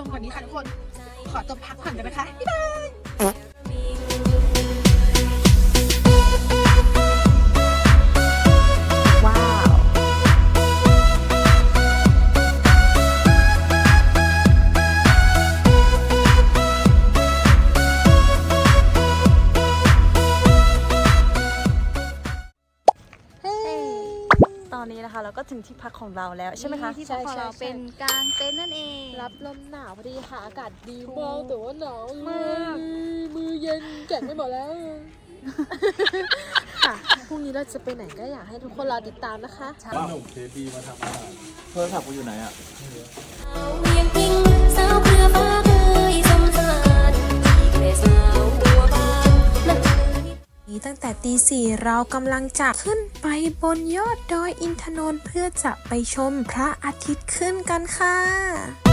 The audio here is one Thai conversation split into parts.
ลงกว่านี้ค่ะทุกคน ขอตัวพักผ่อนกันนะคะ บ๊ายบาย ถึงที่พักของเราแล้วใช่ไหมคะ ที่พักของเราเป็นกลางเต็นท์นั่นเอง รับลมหนาวพอดีค่ะอากาศดีถูกมากแต่ว่าหนาวมากมือเย็นแข็งไปหมดแล้วค่ะพรุ่งนี้เราจะไปไหนก็อยากให้ทุกคนรอติดตามนะคะว่าหนุ่มเคบีมาทำอาหารโทรศัพท์กูอยู่ไหนอะเวียงพิงสาวเครือฟ้าเคยสมสารอีกแต่สา ตั้งแต่ตีสี่เรากำลังจะขึ้นไปบนยอดดอยอินทนนท์เพื่อจะไปชมพระอาทิตย์ขึ้นกันค่ะ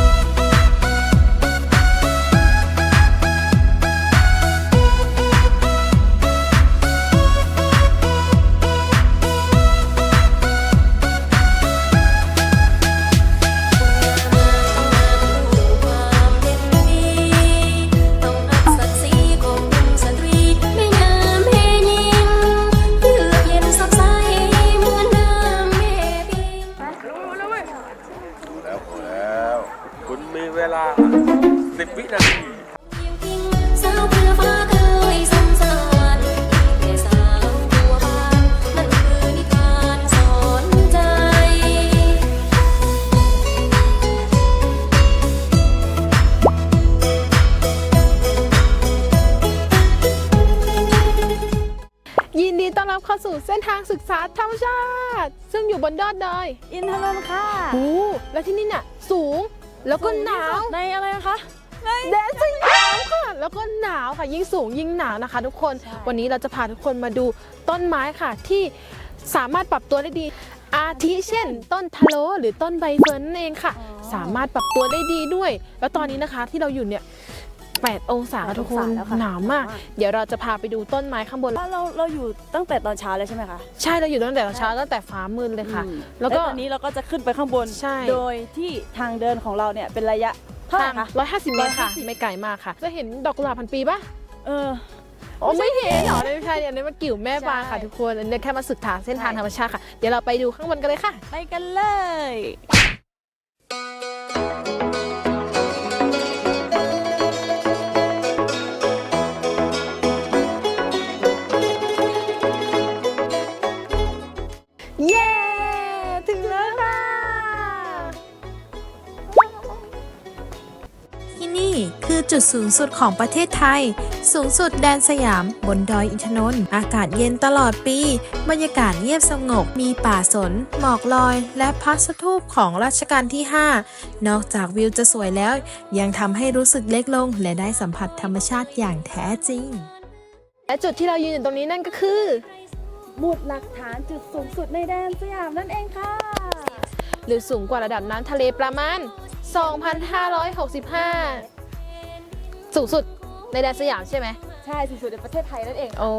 เข้าสู่เส้นทางศึกษาธรรมชาติ ซึ่งอยู่บนยอดดอยอินทนนท์ค่ะโอ้แล้วที่นี่น่ะ สูงแล้วก็หนาวในอะไรนะคะแดดจริงหนาวค่ะแล้วก็หนาวค่ะยิ่งสูงยิ่งหนาวนะคะ ทุกคนใช่วันนี้เราจะพาทุกคนมาดูต้นไม้ค่ะที่สามารถปรับตัวได้ดี อาทิเช่น ต้นทะโลหรือต้นใบเฟิร์นนั่นเองค่ะ สามารถปรับตัวได้ดีด้วย แล้วตอนนี้นะคะที่เราอยู่เนี่ย 8 องศาค่ะทุกคน8องศาแล้วค่ะ หนาวมาก เดี๋ยวเราจะพาไปดูต้นไม้ข้างบน ว่าเราเราอยู่ตั้งแต่ตอนเช้าเลยใช่ไหมคะ ใช่เราอยู่ตั้งแต่เช้าตั้งแต่ฟ้ามืดเลยค่ะ อืมแล้วก็ ตอนนี้เราก็จะขึ้นไปข้างบน ใช่ โดยที่ทางเดินของเราเนี่ยเป็นระยะเท่าไหร่คะ ร้อยห้าสิบเมตรค่ะ 150 ไม่ไกลมากค่ะ จะเห็นดอกกุหลาบพันปีปะเออ โอ้ไม่เห็นเหรอไม่ใช่อันนี้มันกิ่วแม่ปลาค่ะใช่ทุกคนอันนี้แค่มาศึกษาเส้นทางใช่ ธรรมชาติค่ะ เดี๋ยวเราไปดูข้างบนกันเลยค่ะ ไปกันเลยเย้ จุดสูงสุดของประเทศไทย สูงสุดแดนสยาม บนดอยอินทนนท์อากาศเย็นตลอดปี บรรยากาศเงียบสงบ มีป่าสน หมอกลอย และพระสถูปของรัชกาลที่ 5 นอกจากวิวจะสวยแล้ว ยังทำให้รู้สึกเล็กลง และได้สัมผัสธรรมชาติอย่างแท้จริง และจุดที่เรายืนอยู่ตรงนี้นั่นก็คือหมุดหลักฐานจุดสูงสุดในแดนสยามนั่นเองค่ะ หรือสูงกว่าระดับน้ำทะเลประมาณ 2,565 สูงสุดในแดนสยามใช่ไหม ใช่สูงสุดในประเทศไทยนั่นเอง โอ้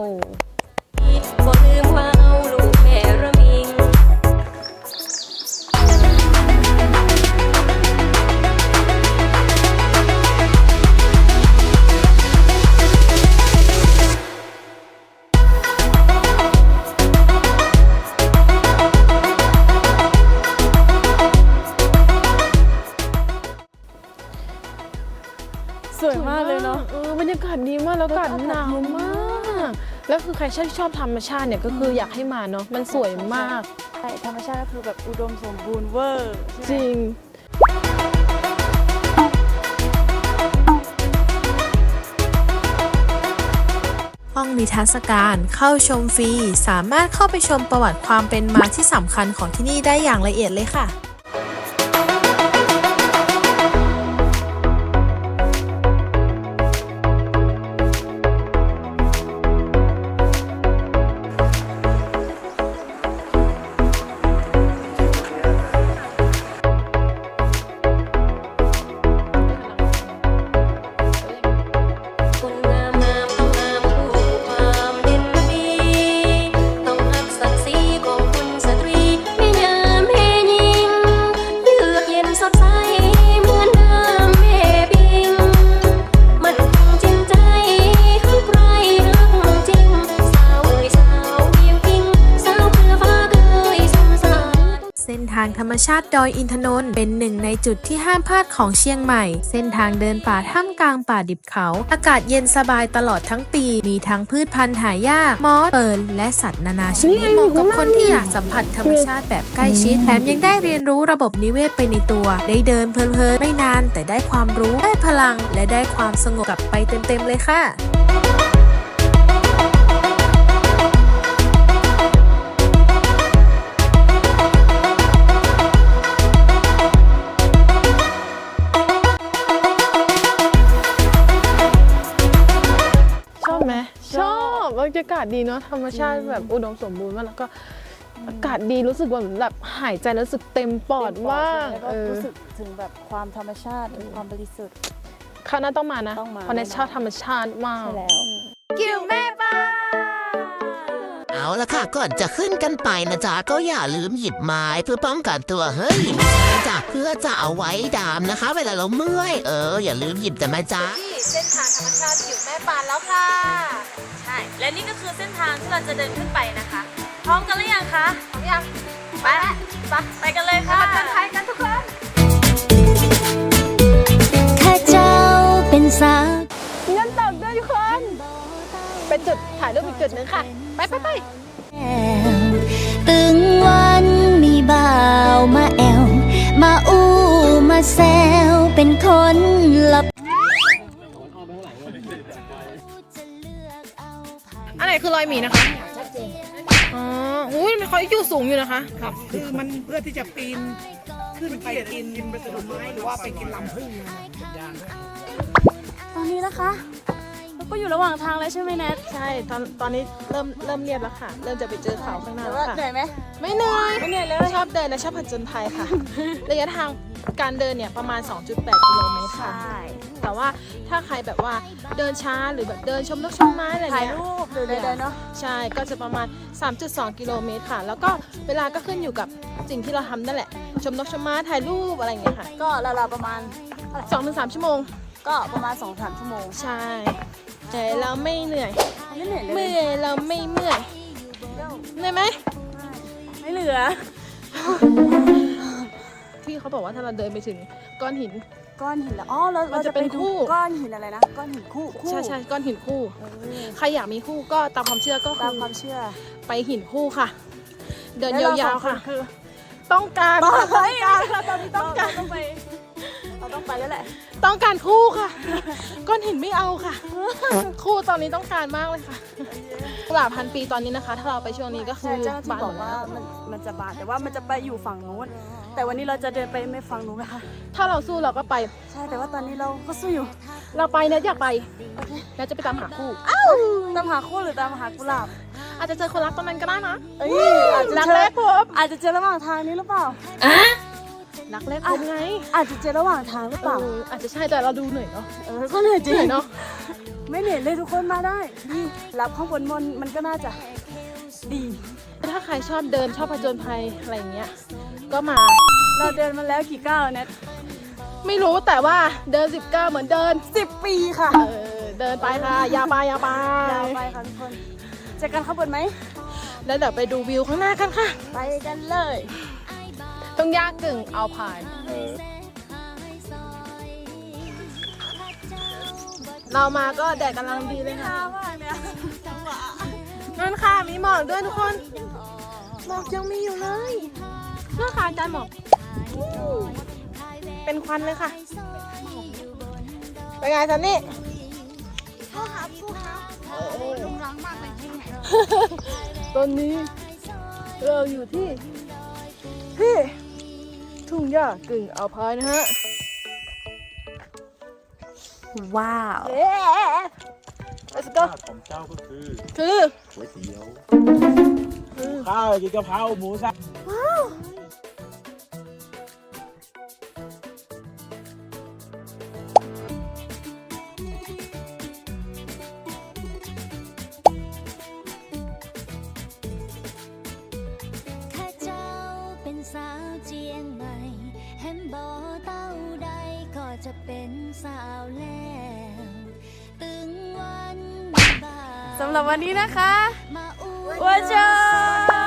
สวยมากเลยเนาะเออบรรยากาศดีมากแล้วอากาศหนาวมาก แล้วคือใครชอบชอบธรรมชาติเนี่ยก็คืออยากให้มาเนาะมันสวยมาก ใช่ธรรมชาติก็คือแบบอุดมสมบูรณ์เวอร์ใช่ไหม จริง ห้องนิทรรศการเข้าชมฟรี สามารถเข้าไปชมประวัติความเป็นมาที่สำคัญของที่นี่ได้อย่างละเอียดเลยค่ะ ชาติดอยอินทนนท์เป็นหนึ่งในจุดที่ห้ามพลาดของเชียงใหม่ เส้นทางเดินป่าท่ามกลางป่าดิบเขา อากาศเย็นสบายตลอดทั้งปี มีทั้งพืชพันธุ์หายาก มอสเปิร์ลและสัตว์นานาชนิดเหมาะกับคนที่อยากสัมผัสธรรมชาติแบบใกล้ชิด แถมยังได้เรียนรู้ระบบนิเวศไปในตัว ได้เดินเพลินๆไม่นานแต่ได้ความรู้ ได้พลัง และได้ความสงบกลับไปเต็มๆเลยค่ะ รรยากาศดีเนาะธรรมชาติแบบอุดมสมบูรณ์มากแล้วก็อากาศดีรู้สึกว่าเหมือนแบบหายใจแล้วรู้สึกเต็มปอดมากแล้วก็เออรู้สึกถึงแบบความธรรมชาติความบริสุทธิ์ คราวหน้าต้องมานะต้องมา เพราะเนยชอบธรรมชาติมาก ใช่แล้วเอาละค่ะ ก่อนจะขึ้นกันไปนะจ๊ะ ก็อย่าลืมหยิบไม้เพื่อป้องกันตัว เฮ้ยไม่ใช่จ้ะเพื่อจะเอาไว้ดามนะคะ เวลาเราเมื่อย เออ อย่าลืมหยิบแต่ไหมจ๊ะเส้นทางธรรมชาติอยู่แม่ปานแล้วค่ะใช่ และนี่ก็คือเส้นทางที่เราจะเดินขึ้นไปนะคะ พร้อมกันหรือยังคะ พร้อมยัง ไปไปไปกันเลยค่ะมาไทยกันทุกคนข้าเจ้าเป็นสาวมีน้ำตกด้วยทุกคน เป็นจุดถ่ายรูปอีกจุดหนึ่งค่ะ ไปไปไปตึงวันมีบ่าวมาแอว มาอู้มาแซว คือรอยหมีนะคะชัดเจนอ๋ออุ้ยมันเขาอยู่สูงอยู่นะคะครับคือมันเพื่อที่จะปีนขึ้นไปกินผลไม้หรือว่าไปกินลำพึ่งอย่างตอนนี้นะคะเรา ก็อยู่ระหว่างทางแล้วใช่ไหมแนทใช่ตอนตอนนี้เริ่มเริ่มเรียบแล้วค่ะ เริ่มจะไปเจอเขาข้างหน้าแต่แล้วว่าค่ะ เหนื่อยไหม ไม่เหนื่อยไม่เหนื่อยเลย ชอบเดินและชอบผจญภัยค่ะ ระยะทางการเดินเนี่ยประมาณ 2.8 กิโลเมตรค่ะ แต่ว่าถ้าใครแบบว่าเดินช้าหรือแบบเดินชมนกชมไม้อะไรถ่ายเงี้ยรูปเดินๆเนาะ ใช่ก็จะประมาณ 3.2 กิโลเมตรค่ะ แล้วก็เวลาก็ขึ้นอยู่กับสิ่งที่เราทำนั่นแหละ ชมนกชมไม้ถ่ายรูปอะไรอย่างเงี้ยค่ะก็ราวๆประมาณ2-3ชั่วโมง ก็ประมาณ2อสามชั่วโมงใช่แต่เราไม่เหนื่อยไม่เหนื่อยเลยเมื่อยเราไม่เมื่อยเหนื่อยไหมไม่เหลือ พี่เขาบอกว่าถ้าเราเดินไปถึงก้อนหิน ก้อนหินแล้วอ๋อเรามันเราจะจะเป็ไปนดูคู่ก้อนหินอะไรนะก้อนหินคู่คู่ใช่ใช่ก้อนหินคู่เออใครอยากมีคู่ก็ตามความเชื่อก็ตามคือความเชื่อ ไปหินคู่ค่ะ เดินแล้ยาวเรๆค่ะสองนคือต้องการต้องค่ะไปต้องการ ต้องการคู่ค่ะก้อนหินไม่เอาค่ะ คู่ตอนนี้ต้องการมากเลยค่ะกุหลาบพันปีตอนนี้นะคะ ถ้าเราไปช่วงนี้ก็คืใช่อเจ้าหน้าที่บานบอกหมดว่าแล้วมันมันจะบานแต่ว่ามันจะไปอยู่ฝั่งนู้น แต่วันนี้เราจะเดินไปไม่ฝั่งนู้นนะคะถ้าเราสู้เราก็ไป ใช่แต่ว่าตอนนี้เราก็สู้อยู่เราไปเนี่ยอยากไปแล้วจะไปตามหาคู่ตามหาคู่หรือตามหากุหลาบอาจจะเจอคนรักตอนนั้นก็ได้นะเอ้ยอาจจะรักเจแรอกพบอาจจะเจอระหว่างทางนี้หรือเปล่า รักแรกพบไงอาจจะเจอระหว่างทางหรือเปล่า เอออาจจะใช่แต่เราดูเหนื่อยเนาะเออ ก็เหนื่อยจริเหนื่งอยเนาะไม่เหนื่อยเลยทุกคนมาได้ดีรับข้างบนมนมันก็น่าจะดี ถ้าใครชอบเดินชอบผจญภัยอะไรอย่างเงี้ย ก็มา เราเดินมาแล้วกี่ก้าวแล้วเน็ตไม่รู้แต่ว่าเดิน 19 เหมือนเดิน สิบปีค่ะเออ เดินไปค่ะ อยาไปอยาไป ยาวไปค่ะทุกคนเจอกันข้างบนไหมแล้วเดี๋ยวไปดูวิวข้างหน้ากันค่ะ ไปกันเลย ต้องยากกึ่งเอาผ่านเรามาก็แดดกำลังดีเลยค่ะมากเนี่ยนั่นค่ะมีหมอกด้วยทุกคน หมอกยังมีอยู่เลยเรื่องค่ะอาจารย์หมอกอู้เป็นควันเลยค่ะ เป็นไงซันนี่ตอนนี้เราอยู่ที่ที่ ทุ่งหญ้ากึ่งอ่าวพายนะฮะ ว้าว let's go ของเจ้าก็คือคือ ก๋วยเตี๋ยว ข้าวกินกะเพราหมูสับข้ สำหรับวันนี้นะคะมาอู้ว่าเจ้าเป็น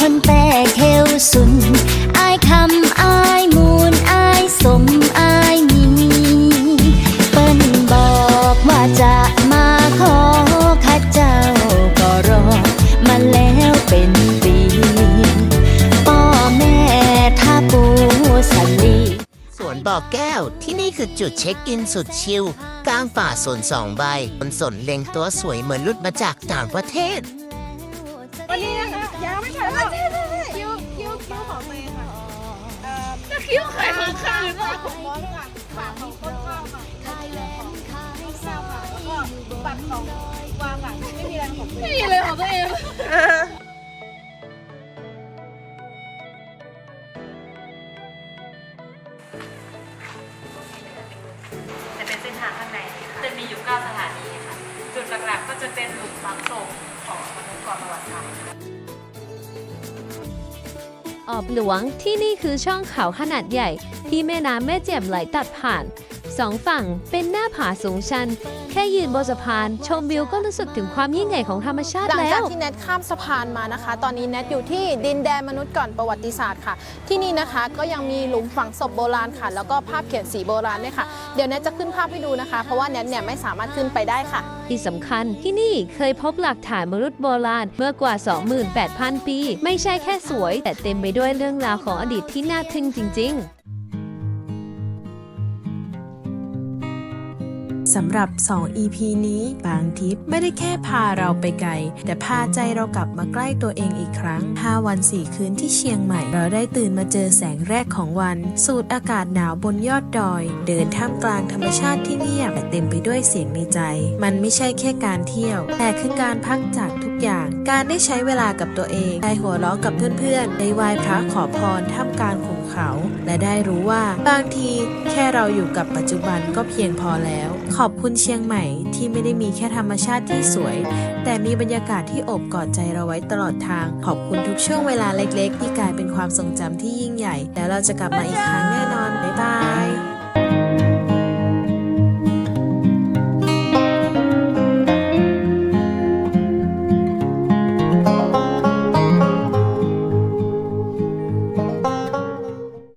คนแปรเทวสุนอายคำอายมูลอายสมอายมีเปิ้นบอกว่าจะมาขอข้าเจ้าก็รอมาแล้วเป็นปีพ่อแม่ท่าปูสลี สวนบ่อแก้วที่นี่คือจุดเช็คอินสุดชิลกลางป่าสนสองใบบนสนเล็งตัวสวยเหมือนรุดมาจากต่างประเทศ วันนี้นะคะ ยังไม่ถ่ายหรอกคิวคิวคิวของตัวเองค่ะเอ่อคิวใครของข้างของบอสค่ะฝากของต้นข้าวค่ะของข้าวค่ะแล้วก็บัตรของวางค่ะไม่มีอะไรของตัวเองไม่มีเลยของตัวเองจะเป็นเส้นทางข้างในค่ะจะมีอยู่9สถานีค่ะ จุดหลักๆก็จะเป็นหลุมฝังศพของมนุษย์ก่อนประวัติศาสตร์ ออบหลวงที่นี่คือช่องเขาขนาดใหญ่ ที่แม่น้ำแม่เจ็มไหลตัดผ่าน สองฝั่งเป็นหน้าผาสูงชัน แค่ยืนบนสะพาน ชมวิวก็รู้สึกถึงความยิ่งใหญ่ของธรรมชาติหลังแล้จากว ที่แนทข้ามสะพานมานะคะ ตอนนี้แนทอยู่ที่ดินแดนมนุษย์ก่อนประวัติศาสตร์ค่ะ ที่นี่นะคะก็ยังมีหลุมฝังศพโบราณค่ะ แล้วก็ภาพเขียนสีโบราณด้วยค่ะ เดี๋ยวแนทจะขึ้นภาพให้ดูนะคะ เพราะว่าแนทเนี่ยไม่สามารถขึ้นไปได้ค่ะ ที่สำคัญที่นี่เคยพบหลักฐานมนุษย์โบราณเมื่อกว่า 28,000 ปี ไม่ใช่แค่สวย แต่เต็มไปด้วยเรื่องราวของอดีตที่น่าทึ่งจริง ๆ สำหรับ 2 EP นี้บางทิปไม่ได้แค่พาเราไปไกล แต่พาใจเรากลับมาใกล้ตัวเองอีกครั้ง 5 วัน 4 คืนที่เชียงใหม่ เราได้ตื่นมาเจอแสงแรกของวัน สูดอากาศหนาวบนยอดดอย เดินท่ามกลางธรรมชาติที่เงียบแต่เต็มไปด้วยเสียงในใจ มันไม่ใช่แค่การเที่ยว แต่คือการพักจากทุกอย่าง การได้ใช้เวลากับตัวเองได้หัวเราะกับเพื่อนๆได้ไหว้พระขอพรท่ามกลางขุน เขา และได้รู้ว่าบางทีแค่เราอยู่กับปัจจุบันก็เพียงพอแล้ว ขอบคุณเชียงใหม่ที่ไม่ได้มีแค่ธรรมชาติที่สวย แต่มีบรรยากาศที่อบกอดใจเราไว้ตลอดทาง ขอบคุณทุกช่วงเวลาเล็ก ๆ ที่กลายเป็นความทรงจำที่ยิ่งใหญ่ แล้วเราจะกลับมาอีกครั้งแน่นอนบ๊ายบาย